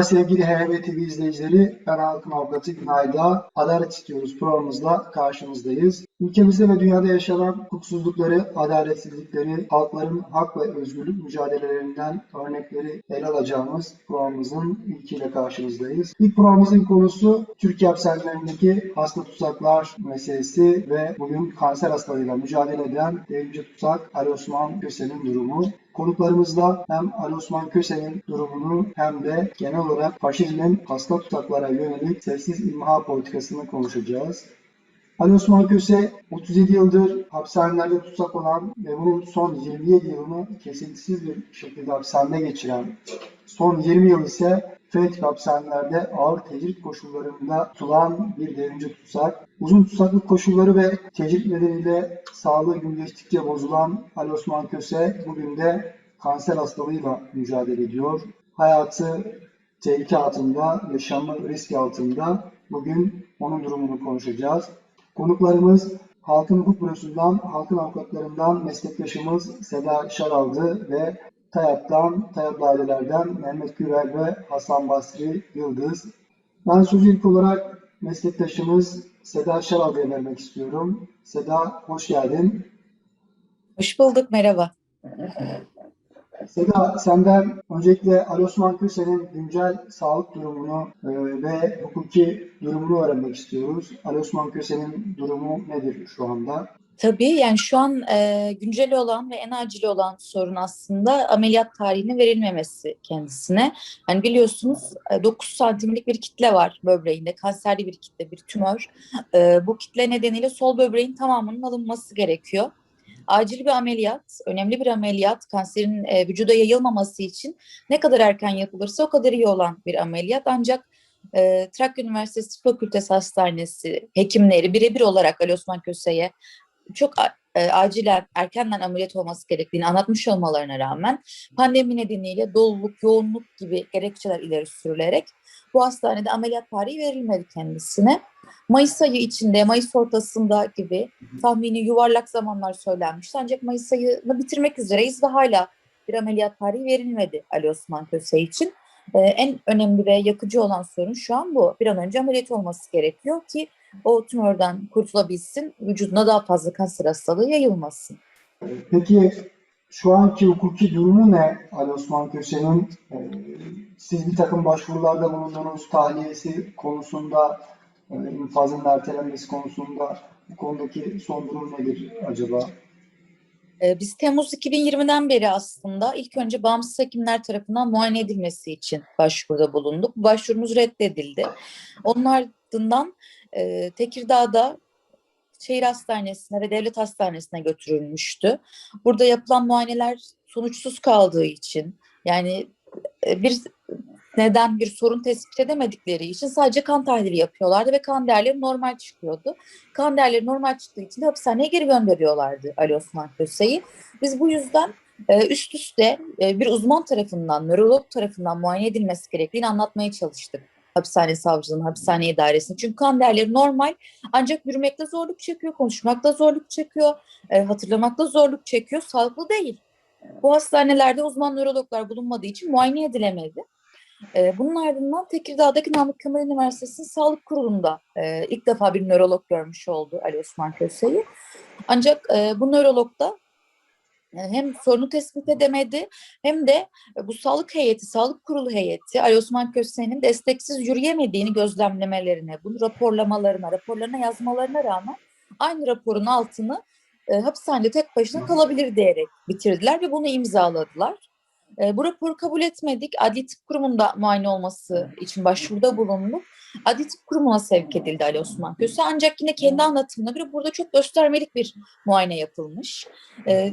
Merhaba sevgili HHB TV izleyicileri. Ben Halkın Avukatı Günayda. Adalet istiyoruz programımızla karşınızdayız. Ülkemizde ve dünyada yaşanan hukuksuzlukları, adaletsizlikleri, halkların hak ve özgürlük mücadelelerinden örnekleri ele alacağımız programımızın ilkiyle karşınızdayız. İlk programımızın konusu Türkiye hapishanelerindeki hasta tutsaklar meselesi ve bugün kanser hastalığıyla mücadele eden devrimci tutsak Ali Osman Köse'nin durumu. Konuklarımızla hem Ali Osman Köse'nin durumunu hem de genel olarak faşizmin hasta tutaklara yönelik sessiz imha politikasını konuşacağız. Ali Osman Köse 37 yıldır hapishanelerde tutsak olan ve bunun son 27 yılını kesintisiz bir şekilde hapishanede geçiren, son 20 yıl ise FETÖ hapishanelerde ağır tecrit koşullarında tutulan bir devrimci tutsak. Uzun tutsaklık koşulları ve tecrit nedeniyle sağlığı gün geçtikçe bozulan Ali Osman Köse bugün de kanser hastalığıyla mücadele ediyor. Hayatı tehlike altında, yaşamı risk altında. Bugün onun durumunu konuşacağız. Konuklarımız Halkın Hukuk Bürosu'ndan, halkın avukatlarından meslektaşımız Seda Şaraldı ve TAYAP'tan, TAYAP ailelerden Mehmet Gürel ve Hasan Basri Yıldız. Ben sözü ilk olarak meslektaşımız Seda Şaraldı'ya vermek istiyorum. Seda hoş geldin. Hoş bulduk, merhaba. Seda senden öncelikle Ali Osman Köse'nin güncel sağlık durumunu e, ve hukuki durumunu öğrenmek istiyoruz. Ali Osman Köse'nin durumu nedir şu anda? Tabii yani şu an e, güncel olan ve en acil olan sorun aslında ameliyat tarihinin verilmemesi kendisine. Yani biliyorsunuz e, 9 santimlik bir kitle var böbreğinde, kanserli bir kitle, bir tümör. E, bu kitle nedeniyle sol böbreğin tamamının alınması gerekiyor. Acil bir ameliyat, önemli bir ameliyat, kanserin e, vücuda yayılmaması için ne kadar erken yapılırsa o kadar iyi olan bir ameliyat. Ancak e, Trakya Üniversitesi Fakültesi Hastanesi hekimleri birebir olarak Ali Osman Köse'ye çok e, acilen erkenden ameliyat olması gerektiğini anlatmış olmalarına rağmen pandemi nedeniyle doluluk, yoğunluk gibi gerekçeler ileri sürülerek bu hastanede ameliyat tarihi verilmedi kendisine. Mayıs ayı içinde, Mayıs ortasında gibi tahmini yuvarlak zamanlar söylenmişti. Ancak Mayıs ayını bitirmek üzereyiz ve hala bir ameliyat tarihi verilmedi Ali Osman Köse için. Ee, en önemli ve yakıcı olan sorun şu an bu. Bir an önce ameliyat olması gerekiyor ki o tümörden kurtulabilsin, vücuduna daha fazla kanser hastalığı yayılmasın. Peki şu anki hukuki durumu ne Ali Osman Köse'nin? E, Siz bir takım başvurularda bulundunuz, tahliyesi konusunda, e, infazın ertelenmesi konusunda bu konudaki son durum nedir acaba? Ee, Biz Temmuz 2020'den beri aslında ilk önce bağımsız hekimler tarafından muayene edilmesi için başvuruda bulunduk. Bu başvurumuz reddedildi. Onun ardından e, Tekirdağ'da şehir hastanesine ve devlet hastanesine götürülmüştü. Burada yapılan muayeneler sonuçsuz kaldığı için yani e, bir neden bir sorun tespit edemedikleri için sadece kan tahlili yapıyorlardı ve kan değerleri normal çıkıyordu. Kan değerleri normal çıktığı için de hapishaneye geri gönderiyorlardı Ali Osman Köse'yi. Biz bu yüzden e, üst üste e, bir uzman tarafından, nörolog tarafından muayene edilmesi gerektiğini anlatmaya çalıştık. Hapishane savcılığının, hapishane idaresine. Çünkü kan değerleri normal ancak yürümekte zorluk çekiyor, konuşmakta zorluk çekiyor, e, hatırlamakta zorluk çekiyor, sağlıklı değil. Bu hastanelerde uzman nörologlar bulunmadığı için muayene edilemedi. E, bunun ardından Tekirdağ'daki Namık Kemal Üniversitesi Sağlık Kurulu'nda e, ilk defa bir nörolog görmüş oldu Ali Osman Köse'yi. Ancak e, bu nörolog da hem sorunu tespit edemedi hem de e, bu sağlık heyeti, sağlık kurulu heyeti Ali Osman Köse'nin desteksiz yürüyemediğini gözlemlemelerine, bunu raporlamalarına, raporlarına yazmalarına rağmen aynı raporun altını e, hapishanede tek başına kalabilir diyerek bitirdiler ve bunu imzaladılar. E, bu raporu kabul etmedik. Adli Tıp Kurumu'nda muayene olması için başvuruda bulunduk. Adli Tıp Kurumu'na sevk edildi Ali Osman Köse. Ancak yine kendi anlatımına göre burada çok göstermelik bir muayene yapılmış. E,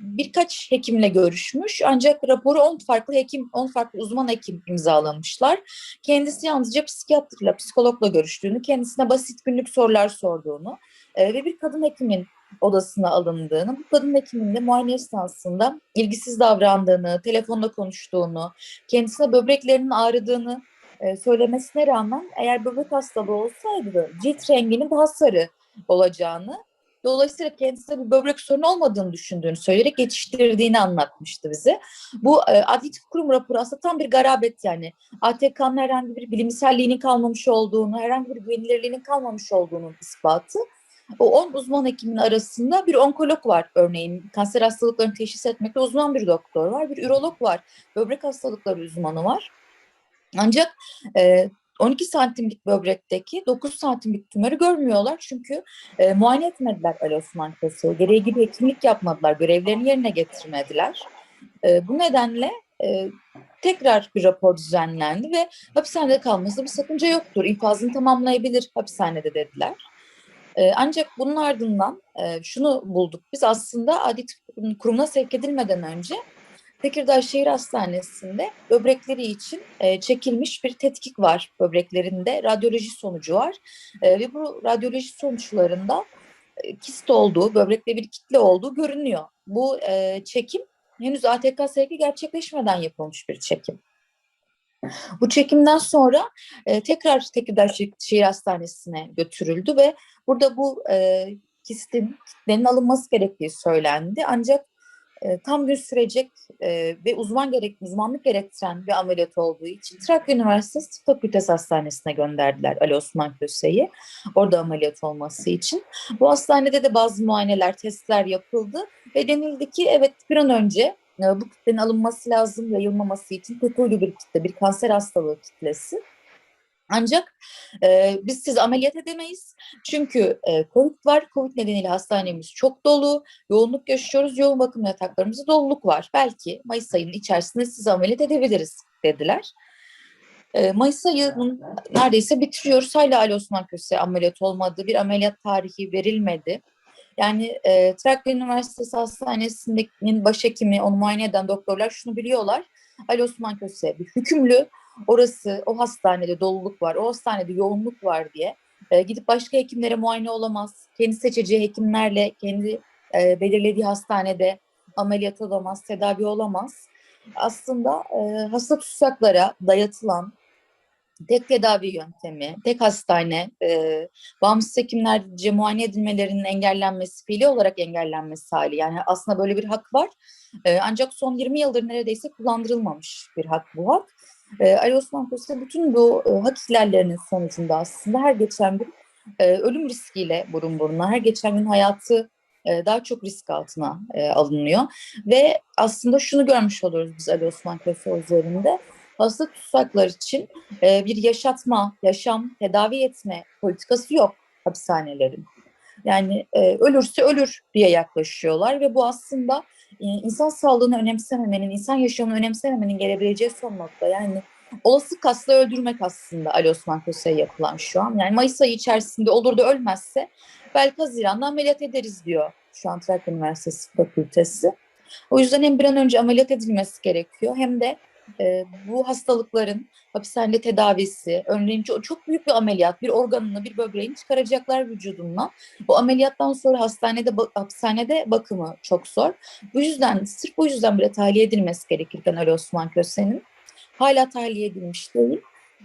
birkaç hekimle görüşmüş ancak raporu 10 farklı hekim, 10 farklı uzman hekim imzalamışlar. Kendisi yalnızca psikiyatrla, psikologla görüştüğünü, kendisine basit günlük sorular sorduğunu e, ve bir kadın hekimin odasına alındığını, bu kadın hekimin de muayene esnasında ilgisiz davrandığını, telefonda konuştuğunu, kendisine böbreklerinin ağrıdığını e, söylemesine rağmen eğer böbrek hastalığı olsaydı cilt renginin daha sarı olacağını Dolayısıyla kendisine bir böbrek sorunu olmadığını düşündüğünü söyleyerek yetiştirdiğini anlatmıştı bize. Bu e, Adli Tıp Kurum raporu aslında tam bir garabet yani. ATK'nın herhangi bir bilimselliğinin kalmamış olduğunu, herhangi bir güvenilirliğinin kalmamış olduğunun ispatı. O 10 uzman hekimin arasında bir onkolog var örneğin. Kanser hastalıklarını teşhis etmekte uzman bir doktor var. Bir ürolog var. Böbrek hastalıkları uzmanı var. Ancak e, 12 santimlik böbrekteki 9 santimlik tümörü görmüyorlar. Çünkü e, muayene etmediler Ali Osman Köse'yi. Gereği gibi hekimlik yapmadılar. Görevlerini yerine getirmediler. E, bu nedenle e, tekrar bir rapor düzenlendi ve hapishanede kalmasında bir sakınca yoktur. İnfazını tamamlayabilir hapishanede dediler. E, ancak bunun ardından e, şunu bulduk. Biz aslında adli kurumuna sevk edilmeden önce Tekirdağ Şehir Hastanesi'nde böbrekleri için e, çekilmiş bir tetkik var böbreklerinde. Radyoloji sonucu var. E, ve bu radyoloji sonuçlarında e, kist olduğu, böbrekte bir kitle olduğu görünüyor. Bu e, çekim henüz ATK sevki gerçekleşmeden yapılmış bir çekim. Bu çekimden sonra e, tekrar Tekirdağ Şehir Hastanesi'ne götürüldü ve burada bu e, kistin kitlenin alınması gerektiği söylendi. Ancak tam gün sürecek ve uzman gerek uzmanlık gerektiren bir ameliyat olduğu için Trakya Üniversitesi Tıp Fakültesi Hastanesi'ne gönderdiler Ali Osman Köse'yi orada ameliyat olması için. Bu hastanede de bazı muayeneler, testler yapıldı ve denildi ki evet bir an önce bu kitlenin alınması lazım yayılmaması için kötü bir kitle, bir kanser hastalığı kitlesi. Ancak e, biz sizi ameliyat edemeyiz. Çünkü e, COVID var. COVID nedeniyle hastanemiz çok dolu. Yoğunluk yaşıyoruz. Yoğun bakım yataklarımızda doluluk var. Belki Mayıs ayının içerisinde sizi ameliyat edebiliriz dediler. E, Mayıs ayının neredeyse bitiriyoruz. Hala Ali Osman Köse ameliyat olmadı. Bir ameliyat tarihi verilmedi. Yani e, Trakya Üniversitesi Hastanesi'nin başhekimi, onu muayene eden doktorlar şunu biliyorlar. Ali Osman Köse bir hükümlü orası o hastanede doluluk var, o hastanede yoğunluk var diye e, gidip başka hekimlere muayene olamaz. Kendi seçeceği hekimlerle kendi e, belirlediği hastanede ameliyat olamaz, tedavi olamaz. Aslında e, hasta tutsaklara dayatılan tek tedavi yöntemi, tek hastane, e, bağımsız hekimlerce muayene edilmelerinin engellenmesi, fiili olarak engellenmesi hali. Yani aslında böyle bir hak var. E, ancak son 20 yıldır neredeyse kullandırılmamış bir hak bu hak. E, Ali Osman Köse bütün bu e, hak ihlallerinin sonucunda aslında her geçen gün e, ölüm riskiyle burun buruna, her geçen gün hayatı e, daha çok risk altına e, alınıyor. Ve aslında şunu görmüş oluyoruz biz Ali Osman Köse üzerinde. Hasta tutsaklar için e, bir yaşatma, yaşam, tedavi etme politikası yok hapishanelerin. Yani e, ölürse ölür diye yaklaşıyorlar ve bu aslında insan sağlığını önemsememenin, insan yaşamını önemsememenin gelebileceği son nokta. Yani olası kasla öldürmek aslında Ali Osman Köse'ye yapılan şu an. Yani Mayıs ayı içerisinde olur da ölmezse belki Haziran'da ameliyat ederiz diyor şu an Trakya Üniversitesi Fakültesi. O yüzden hem bir an önce ameliyat edilmesi gerekiyor hem de e, bu hastalıkların hapishanede tedavisi, örneğin çok, çok büyük bir ameliyat, bir organını, bir böbreğini çıkaracaklar vücudundan. Bu ameliyattan sonra hastanede hapishanede bakımı çok zor. Bu yüzden, sırf bu yüzden bile tahliye edilmesi gerekirken Ali Osman Köse'nin hala tahliye edilmiş değil.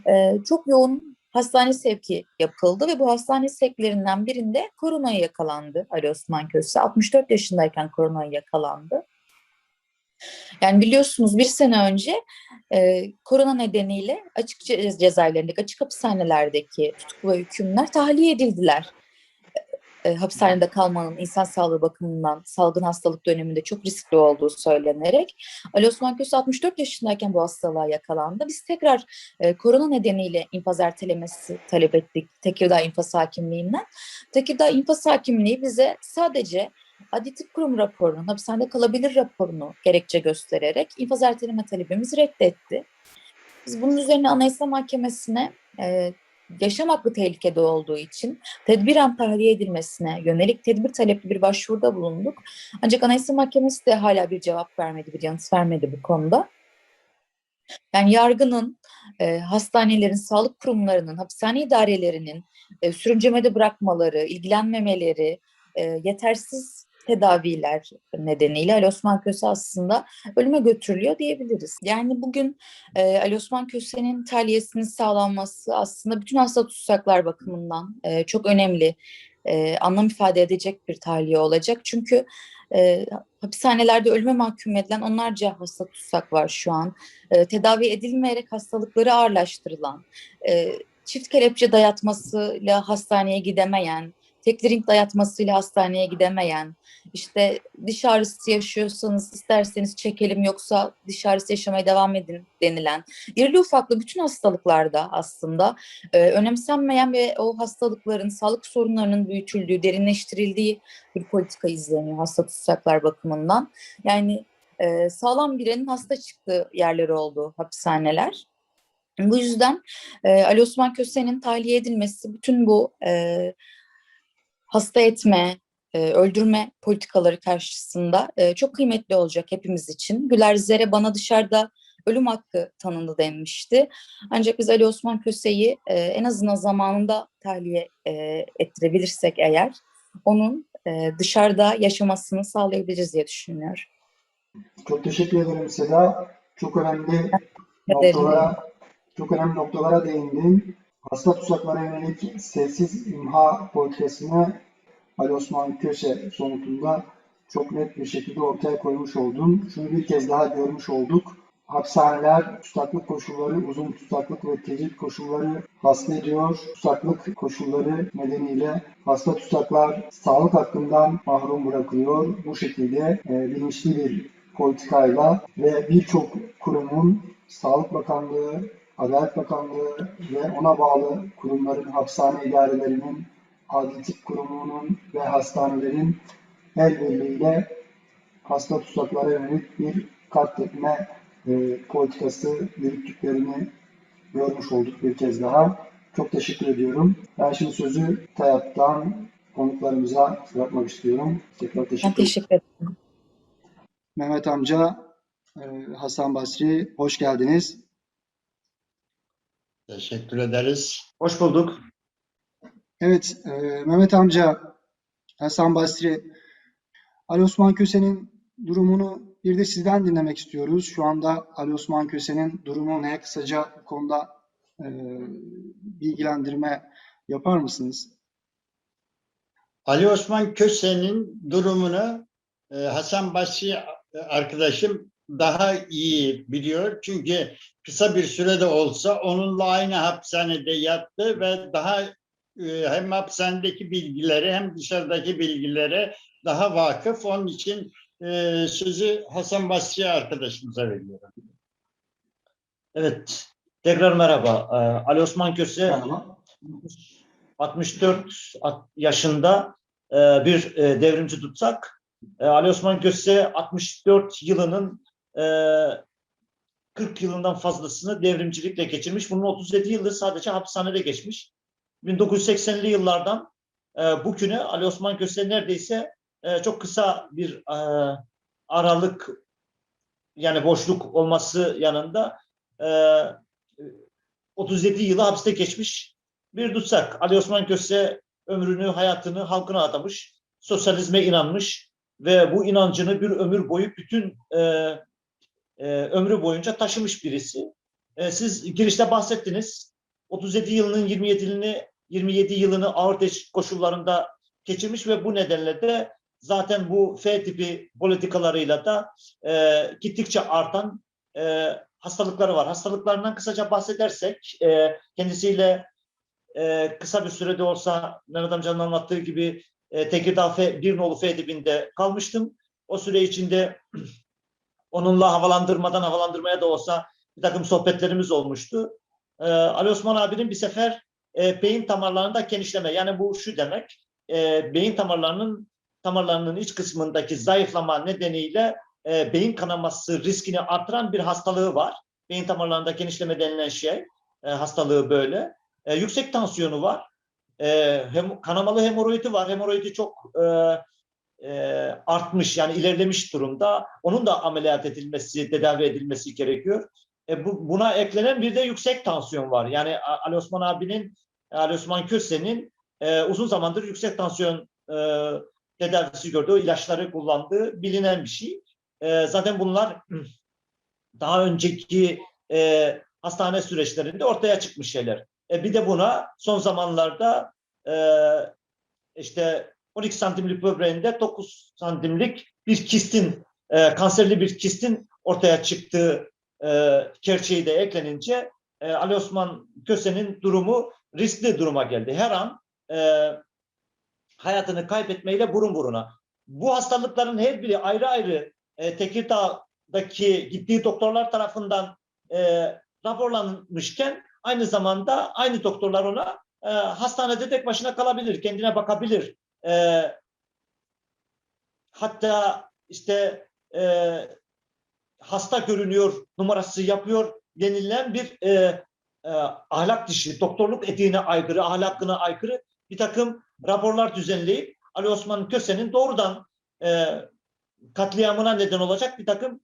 E, çok yoğun hastane sevki yapıldı ve bu hastane sevklerinden birinde koronaya yakalandı Ali Osman Köse. 64 yaşındayken koronaya yakalandı. Yani biliyorsunuz bir sene önce e, korona nedeniyle açık cezaevlerindeki, açık hapishanelerdeki tutuklu ve hükümler tahliye edildiler. E, e, hapishanede kalmanın insan sağlığı bakımından salgın hastalık döneminde çok riskli olduğu söylenerek Ali Osman Köse 64 yaşındayken bu hastalığa yakalandı. Biz tekrar e, korona nedeniyle infaz ertelemesi talep ettik Tekirdağ İnfaz Hakimliği'nden. Tekirdağ İnfaz Hakimliği bize sadece Adli Tıp Kurum raporunun, hapishanede kalabilir raporunu gerekçe göstererek infaz erteleme talebimizi reddetti. Biz bunun üzerine Anayasa Mahkemesi'ne e, yaşam hakkı tehlikede olduğu için tedbiren tahliye edilmesine yönelik tedbir talepli bir başvuruda bulunduk. Ancak Anayasa Mahkemesi de hala bir cevap vermedi, bir yanıt vermedi bu konuda. Yani yargının, e, hastanelerin, sağlık kurumlarının, hapishane idarelerinin e, sürüncemede bırakmaları, ilgilenmemeleri, e, yetersiz tedaviler nedeniyle Ali Osman Köse aslında ölüme götürülüyor diyebiliriz. Yani bugün e, Ali Osman Köse'nin tahliyesinin sağlanması aslında bütün hasta tutsaklar bakımından e, çok önemli e, anlam ifade edecek bir tahliye olacak. Çünkü e, hapishanelerde ölüme mahkum edilen onlarca hasta tutsak var şu an. E, tedavi edilmeyerek hastalıkları ağırlaştırılan, e, çift kelepçe dayatmasıyla hastaneye gidemeyen, ring dayatmasıyla hastaneye gidemeyen, işte diş ağrısı yaşıyorsanız isterseniz çekelim yoksa diş ağrısı yaşamaya devam edin denilen, irili ufaklı bütün hastalıklarda aslında e, önemsenmeyen ve o hastalıkların, sağlık sorunlarının büyütüldüğü, derinleştirildiği bir politika izleniyor hasta tutsaklar bakımından. Yani e, sağlam birenin hasta çıktığı yerleri oldu hapishaneler. Bu yüzden e, Ali Osman Köse'nin tahliye edilmesi bütün bu e, hasta etme, e, öldürme politikaları karşısında e, çok kıymetli olacak hepimiz için. Güler Zere bana dışarıda ölüm hakkı tanındı denmişti. Ancak biz Ali Osman Köse'yi e, en azından zamanında tahliye e, ettirebilirsek eğer onun e, dışarıda yaşamasını sağlayabiliriz diye düşünüyorum. Çok teşekkür ederim Seda. Çok önemli noktalara, çok önemli noktalara değindin. Hasta tutsaklara yönelik sessiz imha politikasını Ali Osman Köse sonutunda çok net bir şekilde ortaya koymuş oldun. Şunu bir kez daha görmüş olduk. Hapishaneler tutsaklık koşulları, uzun tutsaklık ve tecrit koşulları hasta ediyor. Tutsaklık koşulları nedeniyle hasta tutsaklar sağlık hakkından mahrum bırakılıyor. Bu şekilde e, bilinçli bir politikayla ve birçok kurumun Sağlık Bakanlığı, Adalet Bakanlığı ve ona bağlı kurumların, hapishane idarelerinin, adli tıp kurumunun ve hastanelerin el birliğiyle hasta tutsaklara yönelik bir katletme e, politikası yürüttüklerini görmüş olduk bir kez daha. Çok teşekkür ediyorum. Ben şimdi sözü TAYAP'tan konuklarımıza bırakmak istiyorum. Tekrar Ben teşekkür ederim. teşekkür ederim. Mehmet amca, e, Hasan Basri hoş geldiniz. Teşekkür ederiz. Hoş bulduk. Evet, e, Mehmet amca, Hasan Basri, Ali Osman Köse'nin durumunu bir de sizden dinlemek istiyoruz. Şu anda Ali Osman Köse'nin durumu ne? Kısaca bu konuda e, bilgilendirme yapar mısınız? Ali Osman Köse'nin durumunu e, Hasan Basri arkadaşım daha iyi biliyor. Çünkü kısa bir sürede olsa onunla aynı hapishanede yattı ve daha hem hapishanedeki bilgileri hem dışarıdaki bilgilere daha vakıf. Onun için e, sözü Hasan Basri arkadaşımıza veriyorum. Evet. Tekrar merhaba. Ee, Ali Osman Köse Merhaba. 64 at- yaşında e, bir e, devrimci tutsak. Ali Osman Köse 64 yılının e, 40 yılından fazlasını devrimcilikle geçirmiş. Bunun 37 yılı sadece hapishanede geçmiş. 1980'li yıllardan e, bugüne Ali Osman Köse neredeyse e, çok kısa bir e, aralık yani boşluk olması yanında e, 37 yılı hapiste geçmiş bir tutsak. Ali Osman Köse ömrünü, hayatını halkına adamış, sosyalizme inanmış ve bu inancını bir ömür boyu bütün e, e, ömrü boyunca taşımış birisi. E, siz girişte bahsettiniz. 37 yılının 27 yılını 27 yılını ağır teşvik koşullarında geçirmiş ve bu nedenle de zaten bu F tipi politikalarıyla da e, gittikçe artan e, hastalıkları var. Hastalıklarından kısaca bahsedersek e, kendisiyle e, kısa bir sürede olsa Mehmet amcanın anlattığı gibi e, Tekirdağ F, bir nolu F dibinde kalmıştım. O süre içinde onunla havalandırmadan havalandırmaya da olsa bir takım sohbetlerimiz olmuştu. E, Ali Osman abinin bir sefer e, beyin damarlarında genişleme yani bu şu demek e, beyin damarlarının damarlarının iç kısmındaki zayıflama nedeniyle e, beyin kanaması riskini artıran bir hastalığı var. Beyin damarlarında genişleme denilen şey e, hastalığı böyle. E, yüksek tansiyonu var. E, hem, kanamalı hemoroidi var. Hemoroidi çok e, e, artmış yani ilerlemiş durumda. Onun da ameliyat edilmesi, tedavi edilmesi gerekiyor. E, bu, buna eklenen bir de yüksek tansiyon var. Yani Ali Osman abinin, Ali Osman Köse'nin e, uzun zamandır yüksek tansiyon e, tedavisi gördüğü, ilaçları kullandığı bilinen bir şey. E, zaten bunlar daha önceki e, hastane süreçlerinde ortaya çıkmış şeyler. E, bir de buna son zamanlarda e, işte 12 santimlik böbreğinde 9 santimlik bir kistin, e, kanserli bir kistin ortaya çıktığı e, gerçeği de eklenince e, Ali Osman Köse'nin durumu riskli duruma geldi. Her an e, hayatını kaybetmeyle burun buruna. Bu hastalıkların her biri ayrı ayrı e, Tekirdağ'daki gittiği doktorlar tarafından e, raporlanmışken aynı zamanda aynı doktorlar ona e, hastanede tek başına kalabilir, kendine bakabilir. E, hatta işte e, hasta görünüyor numarası yapıyor denilen bir e, e, ahlak dışı, doktorluk etiğine aykırı, ahlakına aykırı bir takım raporlar düzenleyip Ali Osman Köse'nin doğrudan e, katliamına neden olacak bir takım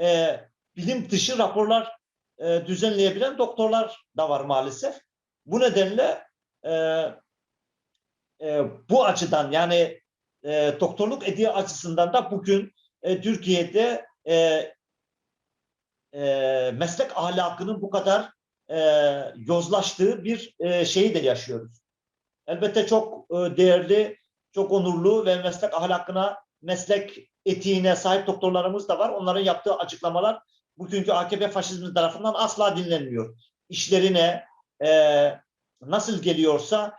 e, bilim dışı raporlar e, düzenleyebilen doktorlar da var maalesef. Bu nedenle e, e, bu açıdan yani e, doktorluk etiği açısından da bugün e, Türkiye'de e, e, meslek ahlakının bu kadar e, yozlaştığı bir e, şeyi de yaşıyoruz. Elbette çok e, değerli, çok onurlu ve meslek ahlakına, meslek etiğine sahip doktorlarımız da var. Onların yaptığı açıklamalar bugünkü AKP faşizmi tarafından asla dinlenmiyor. İşlerine e, nasıl geliyorsa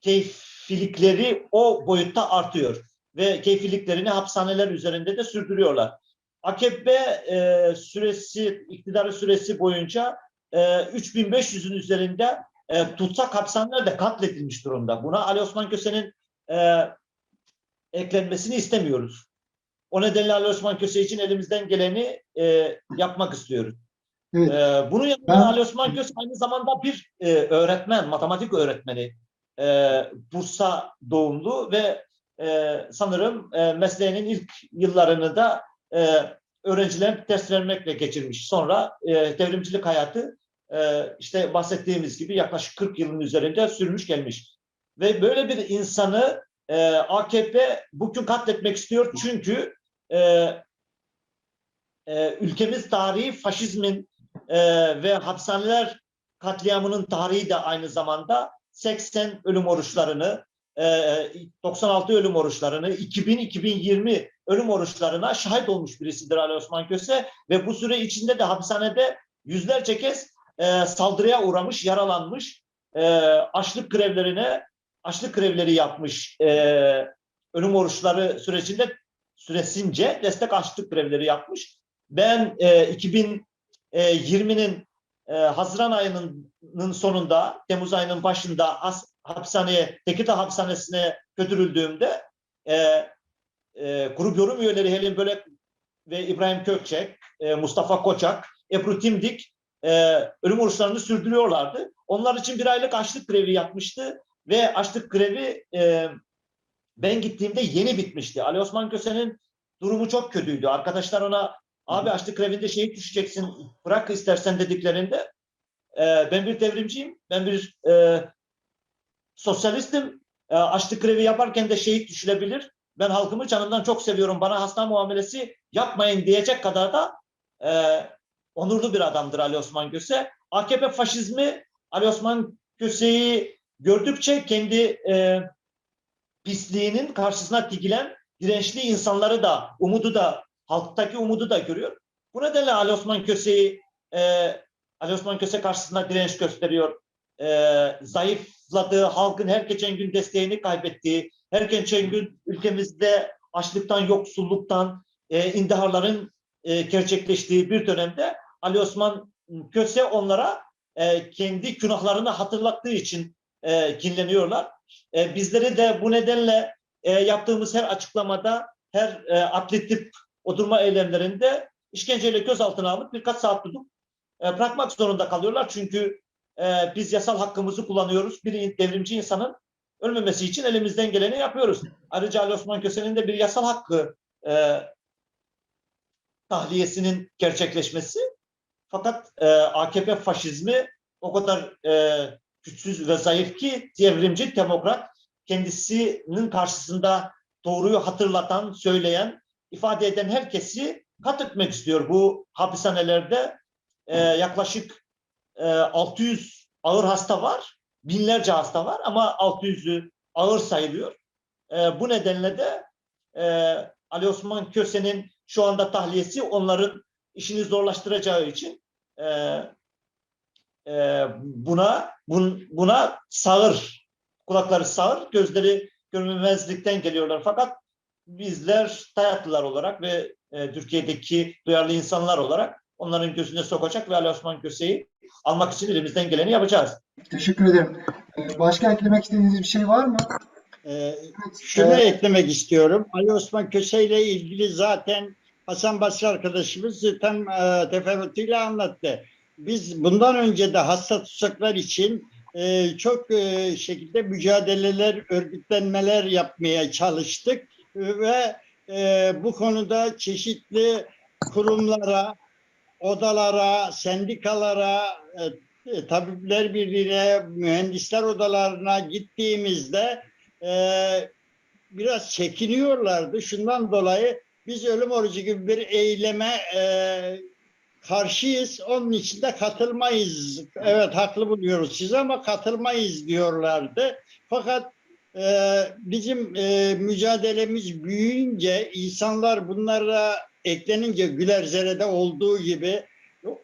keyfilikleri o boyutta artıyor ve keyfiliklerini hapishaneler üzerinde de sürdürüyorlar. AKP e, süresi, iktidarı süresi boyunca e, 3500'ün üzerinde e, tutsak hapishaneler de katledilmiş durumda. Buna Ali Osman Köse'nin e, eklenmesini istemiyoruz. O nedenle Ali Osman Köse için elimizden geleni e, yapmak istiyoruz. Evet. E, bunun yanında Ben- Ali Osman Köse aynı zamanda bir e, öğretmen, matematik öğretmeni. E, Bursa doğumlu ve e, sanırım e, mesleğinin ilk yıllarını da e, öğrencilerin ders vermekle geçirmiş. Sonra e, devrimcilik hayatı e, işte bahsettiğimiz gibi yaklaşık 40 yılın üzerinde sürmüş gelmiş. Ve böyle bir insanı e, AKP bugün katletmek istiyor çünkü e, e, ülkemiz tarihi faşizmin e, ve hapishaneler katliamının tarihi de aynı zamanda 80 ölüm oruçlarını, e, 96 ölüm oruçlarını, 2000-2020 ölüm oruçlarına şahit olmuş birisidir Ali Osman Köse ve bu süre içinde de hapishanede yüzlerce kez e, saldırıya uğramış, yaralanmış, e, açlık grevlerine açlık grevleri yapmış, e, ölüm oruçları sürecinde süresince destek açlık grevleri yapmış. Ben e, 2020'nin e, Haziran ayının sonunda, Temmuz ayının başında has, hapishaneye, Tekirdağ hapishanesine götürüldüğümde e, e, grup yorum üyeleri Helin Bölek ve İbrahim Kökçek, e, Mustafa Koçak, Ebru Timdik e, ölüm oruçlarını sürdürüyorlardı. Onlar için bir aylık açlık grevi yapmıştı ve açlık grevi e, ben gittiğimde yeni bitmişti. Ali Osman Köse'nin durumu çok kötüydü. Arkadaşlar ona abi açlık grevinde şehit düşeceksin bırak istersen dediklerinde e, ben bir devrimciyim, ben bir e, sosyalistim. E, açlık grevi yaparken de şehit düşülebilir. Ben halkımı canımdan çok seviyorum. Bana hasta muamelesi yapmayın diyecek kadar da e, onurlu bir adamdır Ali Osman Köse. AKP faşizmi Ali Osman Köse'yi gördükçe kendi e, pisliğinin karşısına dikilen dirençli insanları da, umudu da, halktaki umudu da görüyor. Bu nedenle Ali Osman Köse'yi e, Ali Osman Köse karşısında direnç gösteriyor. E, zayıfladığı, halkın her geçen gün desteğini kaybettiği, her geçen gün ülkemizde açlıktan, yoksulluktan, e, intiharların e, gerçekleştiği bir dönemde Ali Osman Köse onlara e, kendi günahlarını hatırlattığı için e, kinleniyorlar. E, bizleri de bu nedenle e, yaptığımız her açıklamada, her e, adli tip oturma eylemlerinde işkenceyle gözaltına alıp birkaç saat tutup e, bırakmak zorunda kalıyorlar. Çünkü e, biz yasal hakkımızı kullanıyoruz. Bir devrimci insanın ölmemesi için elimizden geleni yapıyoruz. Ayrıca Ali Osman Köse'nin de bir yasal hakkı e, tahliyesinin gerçekleşmesi. Fakat e, AKP faşizmi o kadar e, güçsüz ve zayıf ki devrimci demokrat kendisinin karşısında doğruyu hatırlatan, söyleyen, ifade eden herkesi katletmek istiyor. Bu hapishanelerde e, yaklaşık e, 600 ağır hasta var, binlerce hasta var ama 600'ü ağır sayılıyor. E, bu nedenle de e, Ali Osman Köse'nin şu anda tahliyesi onların işini zorlaştıracağı için e, e, buna bun, buna sağır kulakları sağır gözleri görmemezlikten geliyorlar fakat bizler Tayatlılar olarak ve e, Türkiye'deki duyarlı insanlar olarak onların gözüne sokacak ve Ali Osman Köse'yi almak için elimizden geleni yapacağız. Teşekkür ederim. Ee, Başka eklemek istediğiniz bir şey var mı? Ee, şunu Evet. eklemek istiyorum. Ali Osman Köse ile ilgili zaten Hasan Basri arkadaşımız tam e, teferruatıyla anlattı. Biz bundan önce de hasta tutsaklar için e, çok e, şekilde mücadeleler, örgütlenmeler yapmaya çalıştık ve e, bu konuda çeşitli kurumlara, odalara, sendikalara, e, e, tabipler birliğine, mühendisler odalarına gittiğimizde e, biraz çekiniyorlardı. Şundan dolayı biz ölüm orucu gibi bir eyleme e, karşıyız. Onun için de katılmayız. Evet haklı buluyoruz sizi ama katılmayız diyorlardı. Fakat e, bizim e, mücadelemiz büyüyünce insanlar bunlara eklenince Güler Zere'de olduğu gibi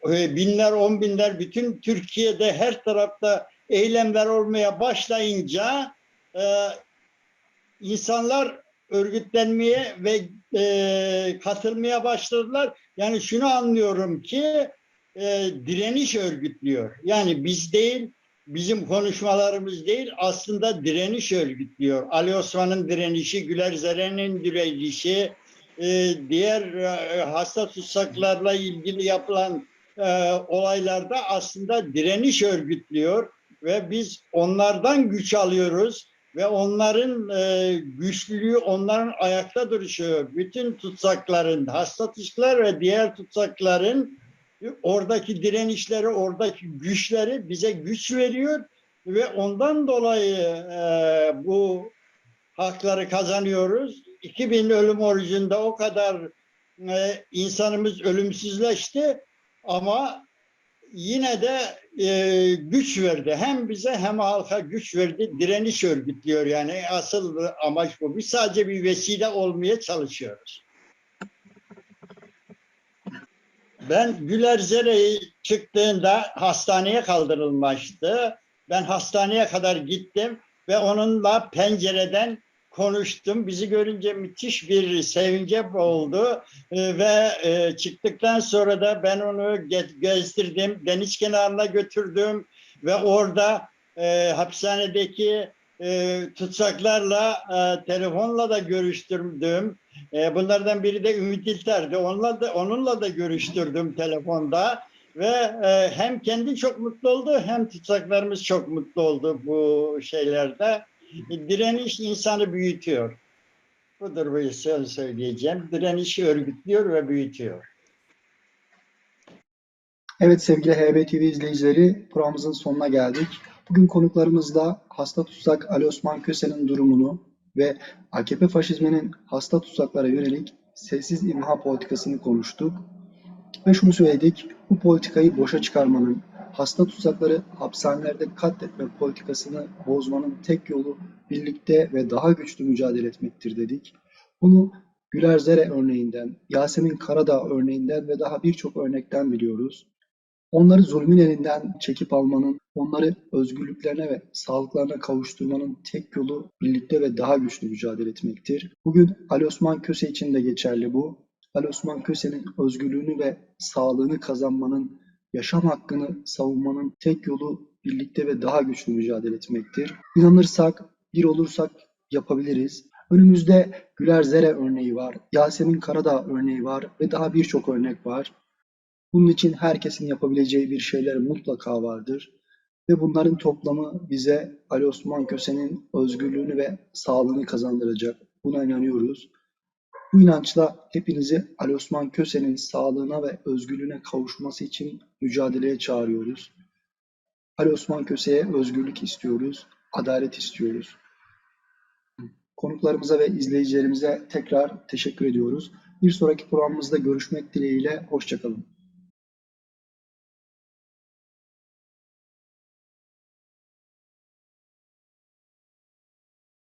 e, binler on binler bütün Türkiye'de her tarafta eylemler olmaya başlayınca e, insanlar örgütlenmeye ve e, katılmaya başladılar. Yani şunu anlıyorum ki e, direniş örgütlüyor. Yani biz değil, bizim konuşmalarımız değil, aslında direniş örgütlüyor. Ali Osman'ın direnişi, Güler Zere'nin direnişi, e, diğer e, hasta tutsaklarla ilgili yapılan e, olaylarda aslında direniş örgütlüyor ve biz onlardan güç alıyoruz ve onların e, güçlülüğü, onların ayakta duruşu, bütün tutsakların, hasta tutsaklar ve diğer tutsakların oradaki direnişleri, oradaki güçleri bize güç veriyor ve ondan dolayı e, bu hakları kazanıyoruz. 2000 ölüm orucunda o kadar e, insanımız ölümsüzleşti ama yine de e, güç verdi. Hem bize hem halka güç verdi. Direniş örgütlüyor yani. Asıl amaç bu. Biz sadece bir vesile olmaya çalışıyoruz. Ben Güler Zere'yi çıktığında hastaneye kaldırılmıştı. Ben hastaneye kadar gittim ve onunla pencereden konuştum. Bizi görünce müthiş bir sevince oldu Ee, ve e, çıktıktan sonra da ben onu ge- gezdirdim, deniz kenarına götürdüm ve orada e, hapishanedeki e, tutsaklarla e, telefonla da görüştürdüm. E, bunlardan biri de Ümit İlter'di. Onunla da onunla da görüştürdüm telefonda ve e, hem kendi çok mutlu oldu hem tutsaklarımız çok mutlu oldu bu şeylerde. Direniş insanı büyütüyor. Budur bu söz söyleyeceğim. Direnişi örgütlüyor ve büyütüyor. Evet sevgili HB TV izleyicileri programımızın sonuna geldik. Bugün konuklarımızla hasta tutsak Ali Osman Köse'nin durumunu ve AKP faşizminin hasta tutsaklara yönelik sessiz imha politikasını konuştuk. Ve şunu söyledik, bu politikayı boşa çıkarmanın, hasta tutsakları hapishanelerde katletme politikasını bozmanın tek yolu birlikte ve daha güçlü mücadele etmektir dedik. Bunu Güler Zere örneğinden, Yasemin Karadağ örneğinden ve daha birçok örnekten biliyoruz. Onları zulmün elinden çekip almanın, onları özgürlüklerine ve sağlıklarına kavuşturmanın tek yolu birlikte ve daha güçlü mücadele etmektir. Bugün Ali Osman Köse için de geçerli bu. Ali Osman Köse'nin özgürlüğünü ve sağlığını kazanmanın, yaşam hakkını savunmanın tek yolu birlikte ve daha güçlü mücadele etmektir. İnanırsak, bir olursak yapabiliriz. Önümüzde Güler Zere örneği var, Yasemin Karadağ örneği var ve daha birçok örnek var. Bunun için herkesin yapabileceği bir şeyler mutlaka vardır. Ve bunların toplamı bize Ali Osman Köse'nin özgürlüğünü ve sağlığını kazandıracak. Buna inanıyoruz. Bu inançla hepinizi Ali Osman Köse'nin sağlığına ve özgürlüğüne kavuşması için mücadeleye çağırıyoruz. Ali Osman Köse'ye özgürlük istiyoruz, adalet istiyoruz. Konuklarımıza ve izleyicilerimize tekrar teşekkür ediyoruz. Bir sonraki programımızda görüşmek dileğiyle, hoşçakalın.